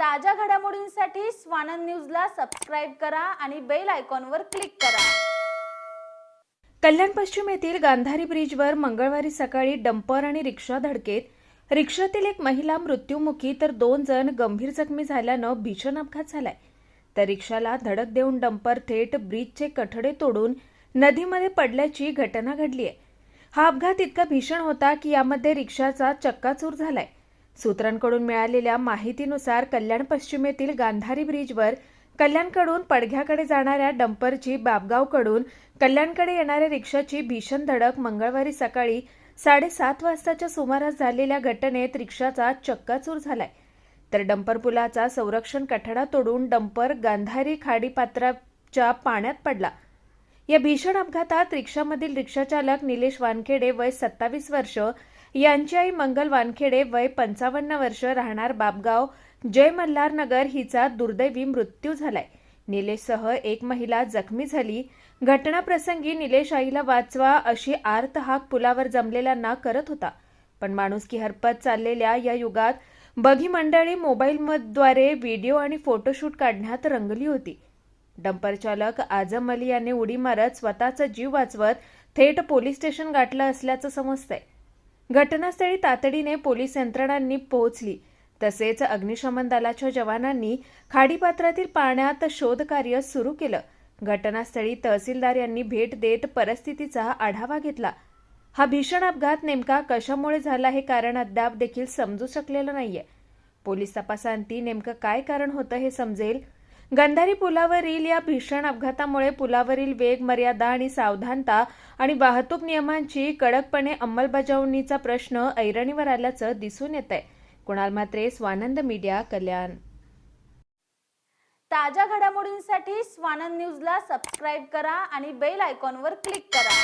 ताज्या घडामोडींसाठी स्वानंद न्यूजला सबस्क्राईब करा आणि बेल आयकॉनवर क्लिक करा. कल्याण पश्चिम येथील गांधारी ब्रिजवर मंगळवारी सकाळी डंपर आणि रिक्षा धडकेत. रिक्षातील एक महिला मृत्युमुखी तर दोन जण गंभीर जखमी झाल्यानं भीषण अपघात झालाय. तर रिक्षाला धडक देऊन डंपर थेट ब्रिजचे कठडे तोडून नदीमध्ये पडल्याची घटना घडली आहे हा अपघात इतका भीषण होता की यामध्ये रिक्षाचा चक्काचूर झालाय. सूत्रांकडून मिळालेल्या माहितीनुसार कल्याण पश्चिमेतील गांधारी ब्रिजवर कल्याणकडून पडघ्याकडे जाणाऱ्या डंपरची बाबगावकडून कल्याणकडे येणाऱ्या रिक्षाची भीषण धडक मंगळवारी सकाळी साडेसात वाजताच्या सुमारास झालेल्या घटनेत रिक्षाचा चक्काचूर झालाय. तर डंपर पुलाचा संरक्षण कठडा तोडून डंपर गांधारी खाडीपात्राच्या पाण्यात पडला. या भीषण अपघातात रिक्षामधील रिक्षाचालक निलेश वानखेडे वय सत्तावीस वर्ष यांची आई मंगल वानखेडे वय पंचावन्न वर्ष राहणार बाबगाव जय मल्हारनगर हिचा दुर्दैवी मृत्यू झालाय. निलेशसह एक महिला जखमी झाली. घटनाप्रसंगी निलेश आईला वाचवा अशी आर्त हाक पुलावर जमलेल्यांना करत होता. पण माणुसकी हरपत चाललेल्या या युगात बघी मंडळी मोबाईलद्वारे व्हिडिओ आणि फोटोशूट काढण्यात रंगली होती. डंपर चालक आजम अली याने उडी मारत स्वतःचा जीव वाचवत थेट पोलीस स्टेशन गाठलं असल्याचं समजतंय. घटनास्थळी तातडीने पोलीस यंत्रणांनी पोहोचली. तसेच अग्निशमन दलाच्या जवानांनी खाडीपात्रातील पाण्यात शोधकार्य सुरू केलं. घटनास्थळी तहसीलदार यांनी भेट देत परिस्थितीचा आढावा घेतला. हा भीषण अपघात नेमका कशामुळे झाला हे कारण अद्याप देखील समजू शकलेलं नाहीये. पोलीस तपासांती नेमकं काय कारण होतं हे समजेल? गंधारी पुलावरील या भीषण अपघातामुळे पुलावरील वेग मर्यादा आणि सावधानता आणि वाहतूक नियमांची कडकपणे अंमलबजावणीचा प्रश्न ऐरणीवर आल्याचं दिसून येत आहे कुणाल म्हात्रे स्वानंद मीडिया कल्याण. ताज्या घडामोडींसाठी स्वानंद न्यूजला सबस्क्राईब करा आणि बेल आयकॉनवर क्लिक करा.